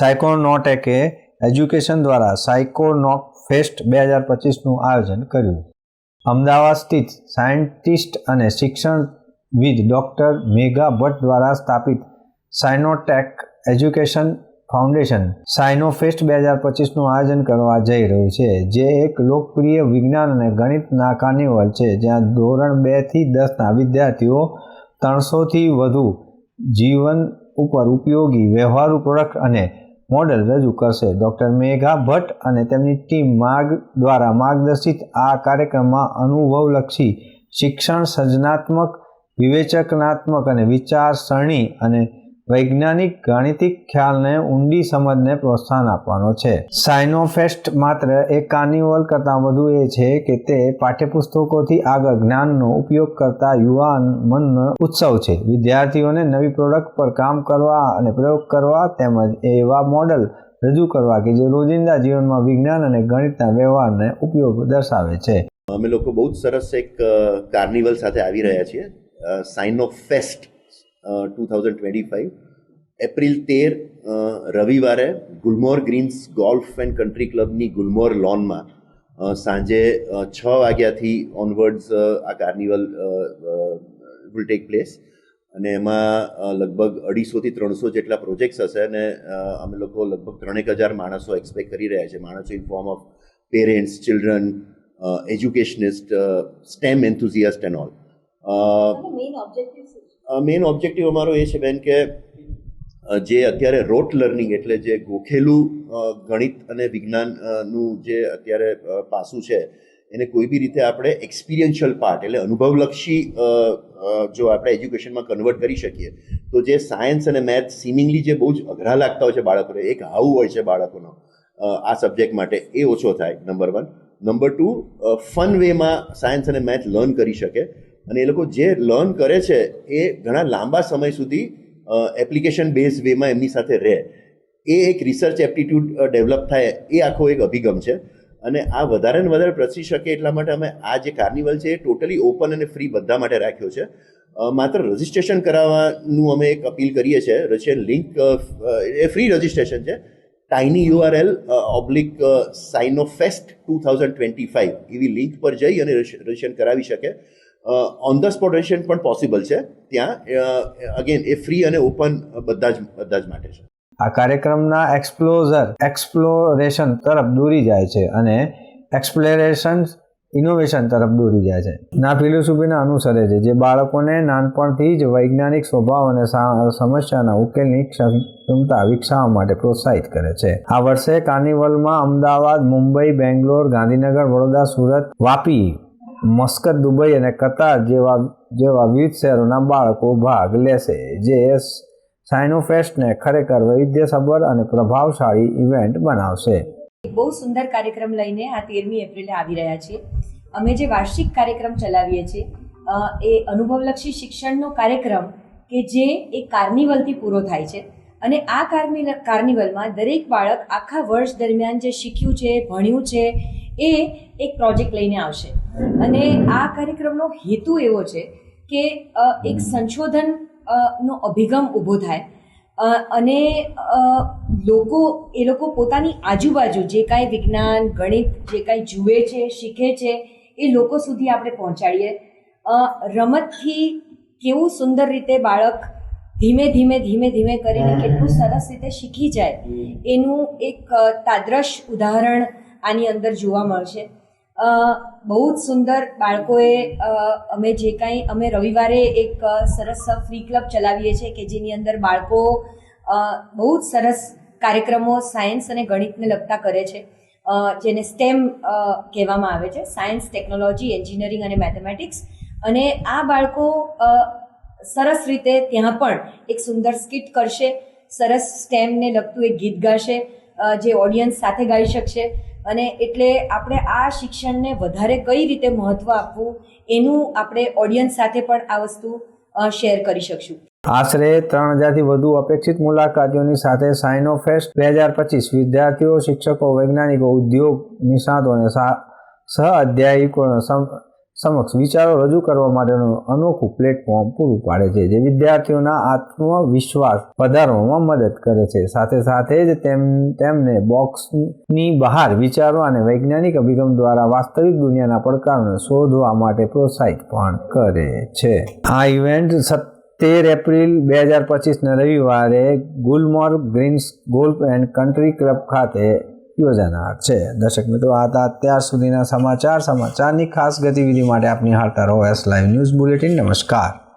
સાયકોનોટેકે education દ્વારા સાયકોનોક fest બે હજાર પચીસનું આયોજન કર્યું. અમદાવાદ સ્થિત સાયન્ટિસ્ટ અને શિક્ષણવિદ ડૉક્ટર મેઘા ભટ્ટ દ્વારા સ્થાપિત સાયનોટેક એજ્યુકેશન ફાઉન્ડેશન સાયનોફેસ્ટ બે હજાર પચીસનું આયોજન કરવા જઈ રહ્યું છે, જે એક લોકપ્રિય વિજ્ઞાન અને ગણિતના કાર્નિવલ છે, જ્યાં ધોરણ બેથી દસના વિદ્યાર્થીઓ ત્રણસોથી વધુ જીવન ઉપર ઉપયોગી, વ્યવહારુ પ્રોડક્ટ અને મોડેલ રજૂ કરશે. ડૉક્ટર મેઘા ભટ્ટ અને તેમની ટીમ માર્ગ દ્વારા માર્ગદર્શિત આ કાર્યક્રમમાં અનુભવલક્ષી શિક્ષણ સર્જનાત્મક, વિવેચનાત્મક અને વિચારસરણી અને વૈજ્ઞાનિક ગાણિતિક ખ્યાલને ઊંડી સમજને પ્રોત્સાહન આપવાનો છે. સાયનોફેસ્ટ માત્ર એક કાર્નિવલ કરતાં વધુ એ છે કે તે પાઠ્યપુસ્તકોથી આગળ જ્ઞાનનો ઉપયોગ કરતા યુવાન મનનો ઉત્સવ છે. વિદ્યાર્થીઓને નવી પ્રોડક્ટ પર કામ કરવા અને પ્રયોગ કરવા તેમજ એવા મોડલ રજૂ કરવા કે જે રોજિંદા જીવનમાં વિજ્ઞાન અને ગણિતના વ્યવહારને ઉપયોગ દર્શાવે છે. અમે લોકો બહુ જ સરસ એક કાર્નિવલ સાથે આવી રહ્યા છીએ. Sign two thousand twenty five April તેર રવિવારે Gulmohar Greens Golf and Country ક્લબની Gulmohar લોનમાં સાંજે છ વાગ્યાથી ઓનવર્ડ્સ આ કાર્નિવલ વિલ ટેક પ્લેસ અને એમાં લગભગ અઢીસોથી ત્રણસો જેટલા પ્રોજેક્ટ્સ હશે અને અમે લોકો લગભગ ત્રણેક હજાર માણસો એક્સપેક્ટ કરી રહ્યા છે. માણસો in form of parents children educationist STEM enthusiast and all main objective અમારો એ છે બેન કે જે અત્યારે રોટ લર્નિંગ એટલે જે ગોખેલું ગણિત અને વિજ્ઞાનનું જે અત્યારે પાસું છે, એને કોઈ બી રીતે આપણે એક્સપિરિયન્શિયલ પાર્ટ એટલે અનુભવલક્ષી જો આપણે એજ્યુકેશનમાં કન્વર્ટ કરી શકીએ, તો જે સાયન્સ અને મેથ સિમિંગલી જે બહુ જ અઘરા લાગતા હોય છે બાળકોને, એક હાવ હોય છે બાળકોનો આ સબ્જેક્ટ માટે, એ ઓછો થાય number one number two fun વેમાં science અને મેથ લર્ન કરી શકે, અને એ લોકો જે લર્ન કરે છે, એ ઘણા લાંબા સમય સુધી એપ્લિકેશન બેઝ વેમાં એમની સાથે રહે. એ એક રિસર્ચ એપ્ટિટ્યૂડ ડેવલપ થાય એ આખો એક અભિગમ છે. અને આ વધારે ને વધારે પ્રસરી શકે એટલા માટે અમે આ જે કાર્નિવલ છે એ ટોટલી ઓપન અને ફ્રી બધા માટે રાખ્યો છે. માત્ર રજિસ્ટ્રેશન કરાવવાનું અમે એક અપીલ કરીએ છીએ. રશિયન લિંક એ ફ્રી રજિસ્ટ્રેશન છે. Tiny URL oblique Scino fest two thousand twenty five એવી લિંક પર જઈ અને રજિસ્ટ્રેશન કરાવી શકે. ઓન ધ સ્પોટ રજિસ્ટ્રેશન પણ પોસિબલ છે. ત્યાં અગેન એ ફ્રી અને ઓપન બધા જ બધા જ માટે છે. આ કાર્યક્રમના એક્સપ્લોઝર એક્સપ્લોરેશન તરફ દોરી જાય છે અને એક્સપ્લોરેશન ઇનોવેશન તરફ દોરી જાય છે. ના ફિલોસોફીને અનુસરે છે, જે બાળકોને નાનપણથી જ વૈજ્ઞાનિક સ્વભાવ અને સમસ્યાના ઉકેલની ક્ષમ- ક્ષમતા વિકસાવવા માટે પ્રોત્સાહિત કરે છે. આ વર્ષે કાર્નિવલમાં અમદાવાદ, મુંબઈ, બેંગ્લોર, ગાંધીનગર, વડોદરા, સુરત, વાપી મસ્કત દુબઈ અને કતાર જેવા જેવા વિવિધ શહેરોના બાળકો ભાગ લેશે. જે સાઇનોફેસ્ટને ખરેખર વૈવિધ્યસભર અને પ્રભાવશાળી ઇવેન્ટ બનાવશે. બહુ સુંદર કાર્યક્રમ લઈને આ તેરમી એપ્રિલે આવી રહ્યા છીએ. અમે જે વાર્ષિક કાર્યક્રમ ચલાવીએ છીએ એ અનુભવલક્ષી શિક્ષણનો કાર્યક્રમ કે જે એક કાર્નિવલથી પૂરો થાય છે. અને આ કાર્નિવલ કાર્નિવલમાં દરેક બાળક આખા વર્ષ દરમિયાન જે શીખ્યું છે, ભણ્યું છે એ એક પ્રોજેક્ટ લઈને આવશે. અને આ કાર્યક્રમનો હેતુ એવો છે કે એક સંશોધન નો અભિગમ ઊભો થાય. અને લોકો એ લોકો પોતાની આજુબાજુ જે કાંઈ વિજ્ઞાન ગણિત જે કાંઈ જુએ છે શીખે છે એ લોકો સુધી આપણે પહોંચાડીએ. રમતથી કેવું સુંદર રીતે બાળક ધીમે ધીમે ધીમે ધીમે કરીને કેટલું સરસ રીતે શીખી જાય એનું એક તાદ્રશ ઉદાહરણ આની અંદર જોવા મળશે. બહુ જ સુંદર બાળકોએ અમે જે કાંઈ, અમે રવિવારે એક સરસ ફ્રી ક્લબ ચલાવીએ છીએ કે જેની અંદર બાળકો બહુ જ સરસ કાર્યક્રમો સાયન્સ અને ગણિતને લગતા કરે છે. જેને સ્ટેમ કહેવામાં આવે છે. સાયન્સ, ટેકનોલોજી, એન્જિનિયરિંગ અને મેથેમેટિક્સ. અને આ બાળકો સરસ રીતે ત્યાં પણ એક સુંદર સ્કિટ કરશે. સરસ સ્ટેમને લગતું એક ગીત ગાશે. જે ઓડિયન્સ સાથે ગાઈ શકશે. અને એટલે આપણે આ શિક્ષણને વધારે કઈ રીતે મહત્ત્વ આપવું એનું આપણે ઓડિયન્સ સાથે પણ આ વસ્તુ શેર કરી શકશું. આશરે ત્રણ હજારથી વધુ અપેક્ષિત મુલાકાતીઓની સાથે સાઇનોફેસ્ટ બે હજાર પચીસ વિદ્યાર્થીઓ, શિક્ષકો, વૈજ્ઞાનિકો, ઉદ્યોગ, નિષ્ણાતો અને સહ અધ્યાયિકો સમક્ષ વિચારો રજૂ કરવા માટેનું અનોખું પ્લેટફોર્મ પૂરું પાડે છે, જે વિદ્યાર્થીઓના આત્મવિશ્વાસ વધારવામાં મદદ કરે છે. સાથે સાથે જ તેમ, તેમને બોક્સની બહાર વિચારો અને વૈજ્ઞાનિક અભિગમ દ્વારા વાસ્તવિક દુનિયાના પડકારોને શોધવા માટે પ્રોત્સાહિત પણ કરે છે. આ ઇવેન્ટ સત્તેર એપ્રિલ બે હજાર પચીસના રવિવારે Gulmohar Greens Golf and Country Club ખાતે યોજાનાર છે. દર્શક મિત્રો, આ હતા અત્યાર સુધીના સમાચાર. સમાચારની ખાસ ગતિવિધિ માટે આપની હાલતા રહો એસ લાઈવ ન્યૂઝ બુલેટિન નમસ્કાર.